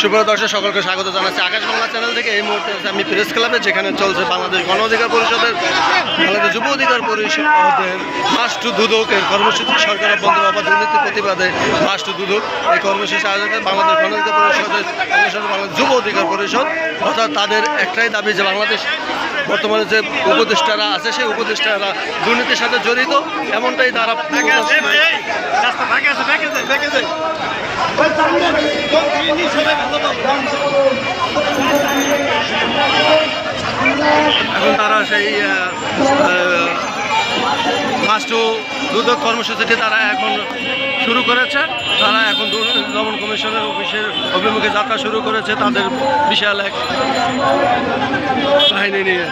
সুপ্রিয় দর্শক সকলকে স্বাগত জানাচ্ছি আকাশ বাংলা চ্যানেল থেকে। এই মুহূর্তে আছি আমি প্রেস ক্লাবে যেখানে চলছে বাংলাদেশ গণ অধিকার পরিষদের বাংলাদেশ যুব অধিকার পরিষদের মাস টু দুদকের কর্মসূচি। সরকার বন্ধ বাবা দুর্নীতি প্রতিবাদে মাস টু দুদক এই কর্মসূচি আয়োজন বাংলাদেশ গণ অধিকার পরিষদের পরিষদ বাংলাদেশ যুব অধিকার পরিষদ অর্থাৎ তাদের একটাই দাবি যে বাংলাদেশ বর্তমানে যে উপদেষ্টারা আছে সেই উপদেষ্টারা দুর্নীতির সাথে জড়িত। এমনটাই তারা রাস্তা ফাঁকা আছে ফেঁকে ফেঁকে যায় এখন তারা সেই মাস্টু দুদক কর্মসূচিটি তারা এখন শুরু করেছে। তারা এখন দমন কমিশনের অফিসের অভিমুখে যাত্রা শুরু করেছে, তাদের বিশাল এক বাহিনী নিয়ে।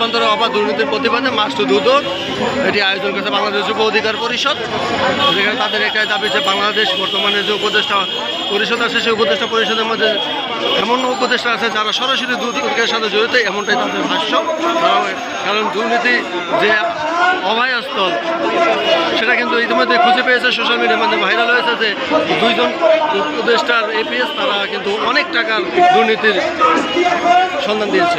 অভ্যন্তরে অবাধ দুর্নীতির প্রতিবাদে মাস্টু দুদক। এটি আয়োজন করেছে বাংলাদেশ যুব অধিকার পরিষদ। যেখানে তাদের একটাই দাবি যে বাংলাদেশ বর্তমানে যে উপদেষ্টা পরিষদ আছে, সেই উপদেষ্টা পরিষদের মধ্যে এমন উপদেষ্টা আছে যারা সরাসরি দুর্নীতির সাথে জড়িত, এমনটাই তাদের ভাষ্য। কারণ- দুর্নীতি যে অভয়স্থল সেটা কিন্তু ইতিমধ্যে খুঁজে পেয়েছে সোশ্যাল মিডিয়ার মধ্যে ভাইরাল হয়েছে যে দুইজন উপদেষ্টার এপিএস তারা কিন্তু অনেক টাকার দুর্নীতির সন্ধান দিয়েছে।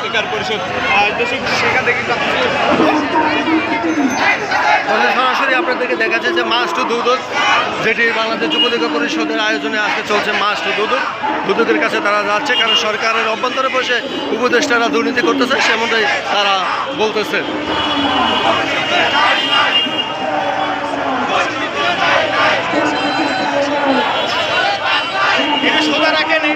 অধিকার পরিষদ। সেখান সরাসরি আপনাদেরকে দেখাচ্ছে যে মাস টু দুধ যেটি বাংলাদেশ যুবদীক পরিষদের আয়োজনে আজকে চলছে মাস টু দুধ দুদকের কাছে তারা যাচ্ছে, কারণ সরকারের অভ্যন্তরে বসে উপদেষ্টারা দুর্নীতি করতেছে, সেমনটাই তারা বলতেছে এটা সোজা রাখেন এই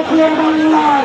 সমস্যা